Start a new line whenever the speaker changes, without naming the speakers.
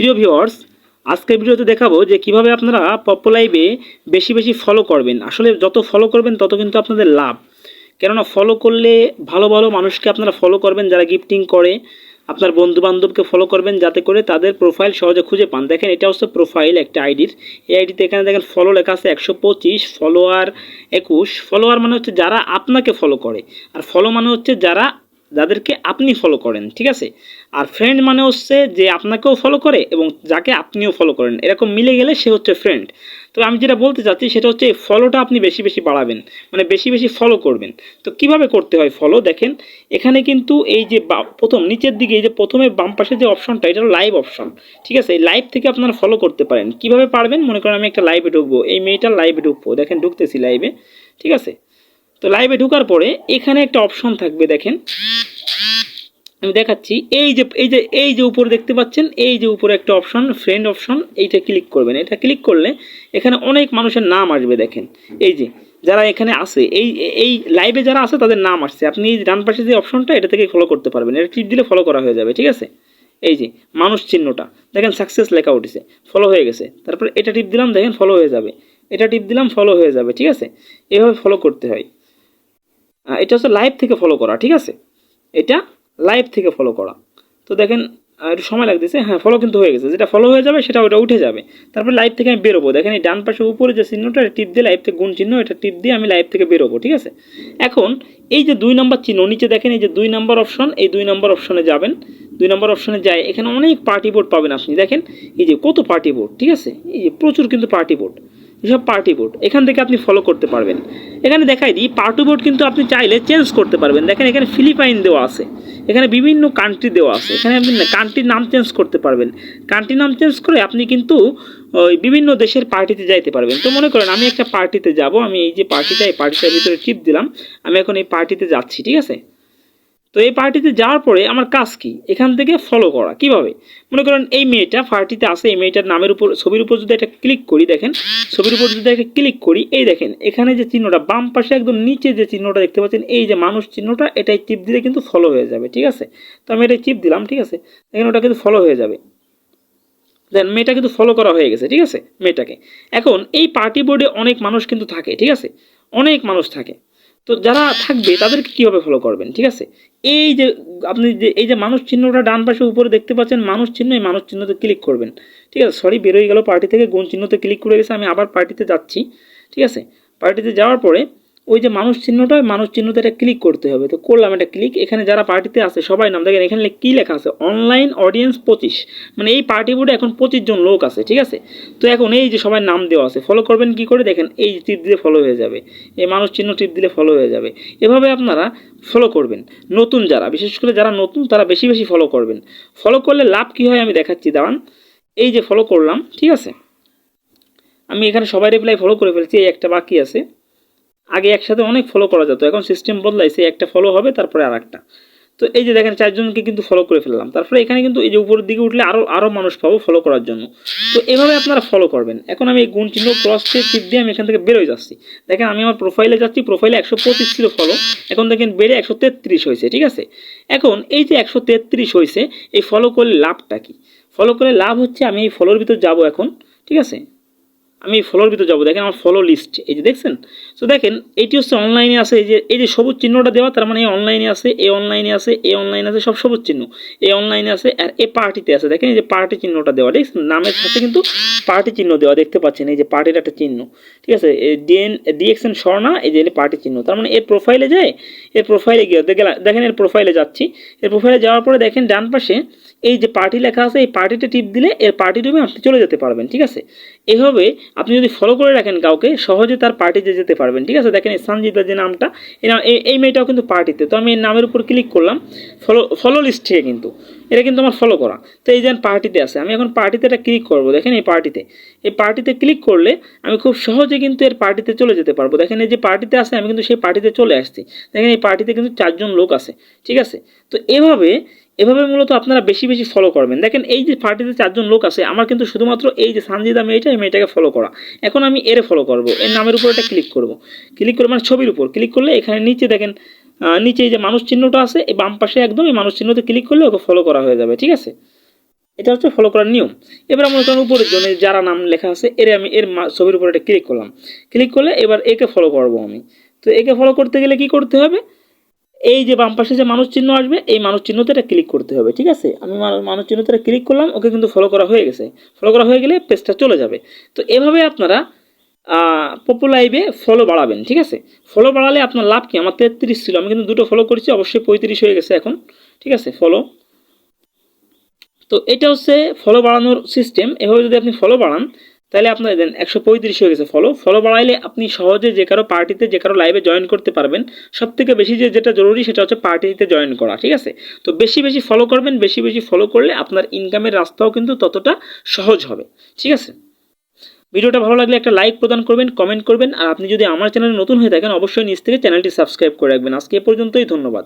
প্রিয় ভিউয়ার্স আজকের ভিডিওতে দেখাবো যে কীভাবে আপনারা পপ লাইভে বেশি বেশি ফলো করবেন। আসলে যত ফলো করবেন, তত কিন্তু আপনাদের লাভ। কেননা ফলো করলে ভালো ভালো মানুষকে আপনারা ফলো করবেন, যারা গিফটিং করে, আপনার বন্ধু বান্ধবকে ফলো করবেন, যাতে করে তাদের প্রোফাইল সহজে খুঁজে পান। দেখেন, এটা হচ্ছে প্রোফাইল একটা আইডির এই আইডিতে এখানে দেখেন ফলো লেখা আছে একশো পঁচিশ ফলোয়ার একুশ। ফলোয়ার মানে হচ্ছে যারা আপনাকে ফলো করে। আর ফলো মানে হচ্ছে যারা যাদেরকে আপনি ফলো করেন, ঠিক আছে? আর ফ্রেন্ড মানে হচ্ছে যে আপনাকেও ফলো করে এবং যাকে আপনিও ফলো করেন। এরকম মিলে গেলে সে হচ্ছে ফ্রেন্ড তো আমি যেটা বলতে চাচ্ছি সেটা হচ্ছে ফলোটা আপনি বেশি বেশি বাড়াবেন মানে বেশি বেশি ফলো করবেন। তো কীভাবে করতে হয় ফলো দেখেন, এখানে কিন্তু এই যে প্রথম নিচের দিকে এই যে প্রথমে বাম পাশে যে অপশনটা এটা লাইভ অপশন ঠিক আছে? এই লাইভ থেকে আপনারা ফলো করতে পারেন। কীভাবে পারবেন? মনে করেন আমি একটা লাইভে ঢুকবো, এই মেয়েটার লাইভে ঢুকবো। দেখেন, ঢুকতেছি লাইভে ঠিক আছে? তো লাইভে ঢুকার পরে এখানে একটা অপশন থাকবে, দেখেন। আমি দেখাচ্ছি। এই যে এই যে এই যে উপরে দেখতে পাচ্ছেন, এই যে উপরে একটা অপশন ফ্রেন্ড অপশন এইটা ক্লিক করবেন। এটা ক্লিক করলে এখানে অনেক মানুষের নাম আসবে, দেখেন। এই যে, যারা এখানে আছে, এই এই লাইভে যারা আছে, তাদের নাম আসছে। আপনি এই ডান পাশে যে অপশনটা এটা থেকে ফলো করতে পারবেন। এটা টিপ দিলে ফলো করা হয়ে যাবে, ঠিক আছে? এই যে, মানুষ চিহ্নটা। দেখেন সাকসেস লেখা উঠেছে ফলো হয়ে গেছে। তারপর এটা টিপ দিলাম, দেখেন ফলো হয়ে যাবে। এটা টিপ দিলাম ফলো হয়ে যাবে, ঠিক আছে? এভাবে ফলো করতে হয়। এটা হচ্ছে লাইভ থেকে ফলো করা, ঠিক আছে? এটা লাইভ থেকে ফলো করা। তো দেখেন একটু সময় লাগতেছে। হ্যাঁ ফলো কিন্তু হয়ে গেছে। যেটা ফলো হয়ে যাবে, সেটা ওটা উঠে যাবে। তারপর লাইভ থেকে আমি বেরোবো। দেখেন, এই ডান পাশে উপরে যে চিহ্নটা টিপ দিয়ে লাইভ থেকে গুণ চিহ্ন, এটা টিপ দিয়ে আমি লাইভ থেকে বেরোবো, ঠিক আছে? এখন, এই যে দুই নম্বর চিহ্ন, নিচে দেখেন, এই যে দুই নম্বর অপশন এই দুই নম্বর অপশনে যাবেন। দুই নম্বর অপশনে যায়, এখানে অনেক পার্টি বোর্ড পাবেন আপনি। দেখেন, এই যে কত পার্টি বোর্ড ঠিক আছে? এই যে প্রচুর কিন্তু পার্টি বোর্ড এসব পার্টি বোর্ড এখান থেকে আপনি ফলো করতে পারবেন। এখানে দেখাই দিই পার্টি বোর্ড কিন্তু আপনি চাইলে চেঞ্জ করতে পারবেন। দেখেন এখানে ফিলিপাইন দেওয়া আছে। এখানে বিভিন্ন কান্ট্রি দেওয়া আছে। এখানে আপনি কান্ট্রির নাম চেঞ্জ করতে পারবেন। কান্ট্রি নাম চেঞ্জ করে আপনি কিন্তু, ওই বিভিন্ন দেশের পার্টিতে যাইতে পারবেন। তো মনে করেন, আমি একটা পার্টিতে যাব, আমি এই যে পার্টিটা এই পার্টিটার ভিতরে টিপ দিলাম, আমি এখন এই পার্টিতে যাচ্ছি, ঠিক আছে? তো এই পার্টিতে যাওয়ার পরে আমার কাজ কি? এখান থেকে ফলো করা। কীভাবে? মনে করেন এই মেয়েটা পার্টিতে আসে, এই মেয়েটার নামের উপর, ছবির উপর যদি একটা ক্লিক করি দেখেন, ছবির উপর যদি একটা ক্লিক করি, এই দেখেন, এখানে যে চিহ্নটা, বাম পাশে একদম নিচে যে চিহ্নটা দেখতে পাচ্ছেন, এই যে মানুষ চিহ্নটা, এটাই টিপ দিলে কিন্তু ফলো হয়ে যাবে, ঠিক আছে? তো আমি এটাই চিপ দিলাম, ঠিক আছে? দেখেন ওটা কিন্তু ফলো হয়ে যাবে। দেন মেয়েটা কিন্তু ফলো করা হয়ে গেছে, ঠিক আছে? মেয়েটাকে। এখন এই পার্টি বোর্ডে অনেক মানুষ কিন্তু থাকে, ঠিক আছে? অনেক মানুষ থাকে। তো যারা থাকবে তাদেরকে কীভাবে ফলো করবেন, ঠিক আছে? এই যে আপনি যে, এই যে মানুষ চিহ্নটা ডান পাশে উপরে দেখতে পাচ্ছেন, মানুষ চিহ্ন, এই মানুষ চিহ্নতে ক্লিক করবেন। ঠিক আছে? সরি বেরোয় গেল পার্টি থেকে গুণ চিহ্নতে ক্লিক করে গেছে, আমি আবার পার্টিতে যাচ্ছি। ঠিক আছে? পার্টিতে যাওয়ার পরে ওই যে মানুষ চিহ্নটা, মানুষ চিহ্নতে এটা ক্লিক করতে হবে। তো করলাম এটা ক্লিক এখানে যারা পার্টিতে আছে, সবাই নাম দেখেন, এখানে কী লেখা আছে? অনলাইন অডিয়েন্স পঁচিশ। মানে এই পার্টি বোর্ডে এখন পঁচিশ জন লোক আছে, ঠিক আছে? তো এখন এই যে সবাই নাম দেওয়া আছে ফলো করবেন কি করে? দেখেন, এই টিপ দিলে ফলো হয়ে যাবে। এই মানুষ চিহ্ন টিপ দিলে ফলো হয়ে যাবে। এভাবে আপনারা ফলো করবেন। নতুন যারা, বিশেষ করে যারা নতুন, তারা বেশি বেশি ফলো করবেন। ফলো করলে লাভ কী হয়? আমি দেখাচ্ছি, দাঁড়ান। এই যে ফলো করলাম, ঠিক আছে? আমি এখানে সবাই রিপ্লাই ফলো করে ফেলছি, এই একটা বাকি আছে। আগে একসাথে অনেক ফলো করা যেত। এখন সিস্টেম বদলাইছে, একটা ফলো হবে, তারপরে আর একটা তো এই যে দেখেন, চারজনকে কিন্তু ফলো করে ফেললাম। তারপরে এখানে কিন্তু এই যে উপরের দিকে উঠলে আরও আরও মানুষ পাবো ফলো করার জন্য। তো এভাবে আপনারা ফলো করবেন। এখন আমি এই গুণ চিহ্ন ক্রস দিয়ে, টিপ দিয়ে আমি এখান থেকে বেরোয় যাচ্ছি। দেখেন, আমি আমার প্রোফাইলে যাচ্ছি প্রোফাইলে একশো পঁচিশ ছিল ফলো এখন দেখেন, বেড়ে একশো তেত্রিশ হয়েছে, ঠিক আছে? এখন এই যে একশো তেত্রিশ হয়েছে, এই ফলো করলে লাভটা কি? ফলো করলে লাভ হচ্ছে, আমি এই ফলোর ভিতর যাব এখন, ঠিক আছে? আমি ফলোর ভিতরে যাব। দেখেন আমার ফলো লিস্ট এই যে দেখছেন? তো দেখেন এইটি হচ্ছে অনলাইনে আছে, এই যে এই যে সবুজ চিহ্নটা দেওয়া, তার মানে এই অনলাইনে আছে এ অনলাইনে আছে এ অনলাইনে আছে, সব সবুজ চিহ্ন। এই অনলাইনে আছে আর এ পার্টিতে আছে। দেখেন এই যে পার্টি চিহ্নটা দেওয়া, ঠিক নামের সাথে কিন্তু পার্টি চিহ্ন দেওয়া দেখতে পাচ্ছেন, এই যে পার্টির একটা চিহ্ন, ঠিক আছে? ডিএন ডিএক্সএন স্বর্ণা এই যে পার্টি চিহ্ন। তার মানে এর প্রোফাইলে যায়, এর প্রোফাইলে গিয়ে, দেখেন এর প্রোফাইলে যাচ্ছি। এর প্রোফাইলে যাওয়ার পরে দেখেন ডান পাশে এই যে পার্টি লেখা আছে, এই পার্টিতে টিপ দিলে এর পার্টি রুমে আপনি চলে যেতে পারবেন, ঠিক আছে? এভাবে আপনি যদি ফলো করে রাখেন কাউকে, সহজে তার পার্টিতে যেতে পারবেন, ঠিক আছে? দেখেন সঞ্জিতা যে নামটা, এই মেয়েটাও কিন্তু পার্টিতে তো। আমি এই নামের উপর ক্লিক করলাম ফলো ফলো লিস্ট থেকে কিন্তু। এটা কিন্তু আমার ফলো করা। তো এই যেন পার্টিতে আছে, আমি এখন পার্টিতে এটা ক্লিক করব, দেখেন এই পার্টিতে এই পার্টিতে ক্লিক করলে আমি খুব সহজে কিন্তু এর পার্টিতে চলে যেতে পারব। দেখেন এই যে পার্টিতে আছে, আমি কিন্তু সেই পার্টিতে চলে আসছি। দেখেন এই পার্টিতে কিন্তু চারজন লোক আছে, ঠিক আছে? তো এভাবে এভাবে মূলত আপনারা বেশি বেশি ফলো করবেন। দেখেন, এই যে পার্টিতে চারজন লোক আছে, আমার কিন্তু শুধুমাত্র এই যে সানজিদা মেয়েটা, এই মেয়েটাকে ফলো করা। এখন আমি এর ফলো করব। এর নামের উপর এটা ক্লিক করব। ক্লিক করে মানে ছবির উপর। ক্লিক করলে এখানে নিচে দেখেন নিচে এই যে মানুষ চিহ্নটা আছে, এই বাম পাশে একদম এই মানুষ চিহ্নতে ক্লিক করলে ওকে ফলো করা হয়ে যাবে, ঠিক আছে? এটা হচ্ছে ফলো করার নিয়ম। এবার আমরা কারণ উপরের জন্য যারা নাম লেখা আছে, এর আমি এর ছবির উপরে একটা ক্লিক করলাম। ক্লিক করলে এবার একে ফলো করব আমি। তো একে ফলো করতে গেলে কি করতে হবে? এই যে বাম পাশে যে মানুষ চিহ্ন আসবে, এই মানুষ চিহ্নতে এটা ক্লিক করতে হবে, ঠিক আছে? আমি মানুষ চিহ্নতে এটা ক্লিক করলাম, ওকে কিন্তু ফলো করা হয়ে গেছে। ফলো করা হয়ে গেলে পেজটা চলে যাবে। তো এভাবে আপনারা পপু লাইভে ফলো বাড়াবেন, ঠিক আছে? ফলো বাড়ালে আপনার লাভ কি? আমার তেত্রিশ ছিল, আমি কিন্তু দুটো ফলো করেছি, অবশ্যই পঁয়ত্রিশ হয়ে গেছে এখন, ঠিক আছে? ফলো তো এটা হচ্ছে ফলো বাড়ানোর সিস্টেম এভাবে যদি আপনি ফলো বাড়ান তাহলে আপনার দেন একশো পঁয়ত্রিশ হয়ে গেছে ফলো ফলো বাড়াইলে আপনি সহজে যে কারও পার্টিতে যে কারও লাইভে জয়েন করতে পারবেন। সব থেকে বেশি যে, যেটা জরুরি সেটা হচ্ছে পার্টিতে জয়েন করা, ঠিক আছে? তো বেশি বেশি ফলো করবেন, বেশি বেশি ফলো করলে আপনার ইনকামের রাস্তাও কিন্তু ততটা সহজ হবে, ঠিক আছে? ভিডিওটা ভালো লাগলে একটা লাইক প্রদান করবেন কমেন্ট করবেন, আর আপনি যদি আমার চ্যানেলে নতুন হয়ে থাকেন, অবশ্যই নিচ থেকে চ্যানেলটি সাবস্ক্রাইব করে রাখবেন। আজকে এ পর্যন্তই, ধন্যবাদ।